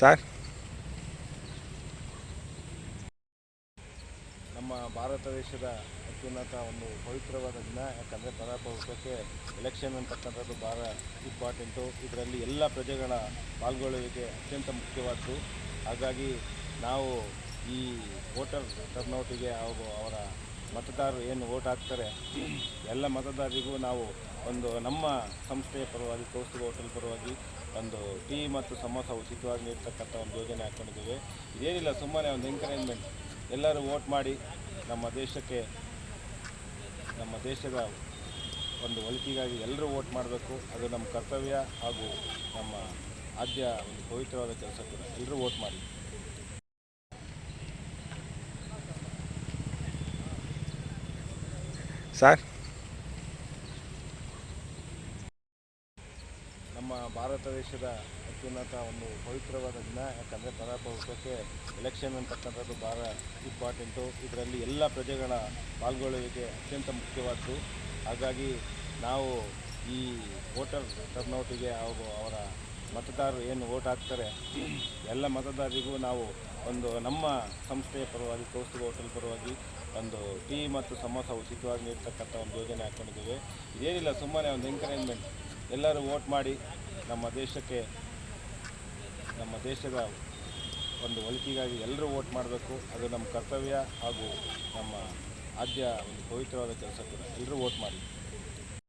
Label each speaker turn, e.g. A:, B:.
A: Sir.
B: ನಮ್ಮ ಭಾರತ ದೇಶದ ಅತ್ಯುನ್ನತ ಒಂದು ಪವಿತ್ರವಾದ ದಿನ, ಯಾಕಂದರೆ ಪ್ರಜಾಪ್ರಭುತ್ವಕ್ಕೆ ಎಲೆಕ್ಷನ್ ಅಂತಕ್ಕಂಥದ್ದು ಭಾಳ ಇಂಪಾರ್ಟೆಂಟು. ಇದರಲ್ಲಿ ಎಲ್ಲ ಪ್ರಜೆಗಳ ಪಾಲ್ಗೊಳ್ಳುವಿಕೆ ಅತ್ಯಂತ ಮುಖ್ಯವಾದ್ದು. ಹಾಗಾಗಿ ನಾವು ಈ ವೋಟರ್ ಟರ್ನೌಟಿಗೆ ಹಾಗೂ ಅವರ ಮತದಾರರು ಏನು ವೋಟ್ ಹಾಕ್ತಾರೆ, ಎಲ್ಲ ಮತದಾರರಿಗೂ ನಾವು ಒಂದು ನಮ್ಮ ಸಂಸ್ಥೆಯ ಪರವಾಗಿ, ಕೌಸ್ತುಭ ಹೋಟೆಲ್ ಪರವಾಗಿ ಒಂದು ಟೀ ಮತ್ತು ಸಮೋಸ ಉಚಿತವಾಗಿ ನೀಡ್ತಕ್ಕಂಥ ಒಂದು ಯೋಜನೆ ಹಾಕ್ಕೊಂಡಿದ್ದೀವಿ ಇದೇನಿಲ್ಲ, ಸುಮ್ಮನೆ ಒಂದು ಎಂಕರೇಜ್ಮೆಂಟ್ ಎಲ್ಲರೂ ವೋಟ್ ಮಾಡಿ ನಮ್ಮ ದೇಶಕ್ಕೆ, ನಮ್ಮ ದೇಶದ ಒಂದು ಒಳಿತಿಗಾಗಿ ಎಲ್ಲರೂ ವೋಟ್ ಮಾಡಬೇಕು. ಅದು ನಮ್ಮ ಕರ್ತವ್ಯ ಹಾಗೂ ನಮ್ಮ ಆದ್ಯ ಒಂದು ಪವಿತ್ರವಾದ ಕೆಲಸ ಕೂಡ. ಎಲ್ಲರೂ ವೋಟ್ ಮಾಡಿ.
A: ಸರ್.
B: ನಮ್ಮ ಭಾರತ ದೇಶದ ಅತ್ಯುನ್ನತ ಒಂದು ಪವಿತ್ರವಾದ ದಿನ, ಯಾಕಂದರೆ ಪ್ರಜಾಪ್ರಭುತ್ವಕ್ಕೆ ಎಲೆಕ್ಷನ್ ಅಂತಕ್ಕಂಥದ್ದು ಭಾಳ ಇಂಪಾರ್ಟೆಂಟು. ಇದರಲ್ಲಿ ಎಲ್ಲ ಪ್ರಜೆಗಳ ಪಾಲ್ಗೊಳ್ಳುವಿಕೆ ಅತ್ಯಂತ ಮುಖ್ಯವಾದ್ದು. ಹಾಗಾಗಿ ನಾವು ಈ ವೋಟರ್ ಟರ್ನೌಟಿಗೆ ಹಾಗೂ ಅವರ ಮತದಾರರು ಏನು ಓಟ್ ಹಾಕ್ತಾರೆ, ಎಲ್ಲ ಮತದಾರರಿಗೂ ನಾವು ಒಂದು ನಮ್ಮ ಸಂಸ್ಥೆಯ ಪರವಾಗಿ, ಕೌಸ್ತುಭ ಹೋಟೆಲ್ ಪರವಾಗಿ ಒಂದು ಟೀ ಮತ್ತು ಸಮೋಸ ಉಚಿತವಾಗಿ ನೀಡ್ತಕ್ಕಂಥ ಒಂದು ಯೋಜನೆ ಹಾಕ್ಕೊಂಡಿದ್ದೀವಿ ಇದೇನಿಲ್ಲ, ಸುಮ್ಮನೆ ಒಂದು ಎಂಕರೇಜ್ಮೆಂಟ್ ಎಲ್ಲರೂ ಓಟ್ ಮಾಡಿ ನಮ್ಮ ದೇಶಕ್ಕೆ, ನಮ್ಮ ದೇಶದ ಒಂದು ಒಳಿತಿಗಾಗಿ ಎಲ್ಲರೂ ಓಟ್ ಮಾಡಬೇಕು. ಅದು ನಮ್ಮ ಕರ್ತವ್ಯ ಹಾಗೂ ನಮ್ಮ ಆದ್ಯ ಒಂದು ಪವಿತ್ರವಾದ ಕೆಲಸ ಕೂಡ. ಎಲ್ಲರೂ ಓಟ್ ಮಾಡಿ.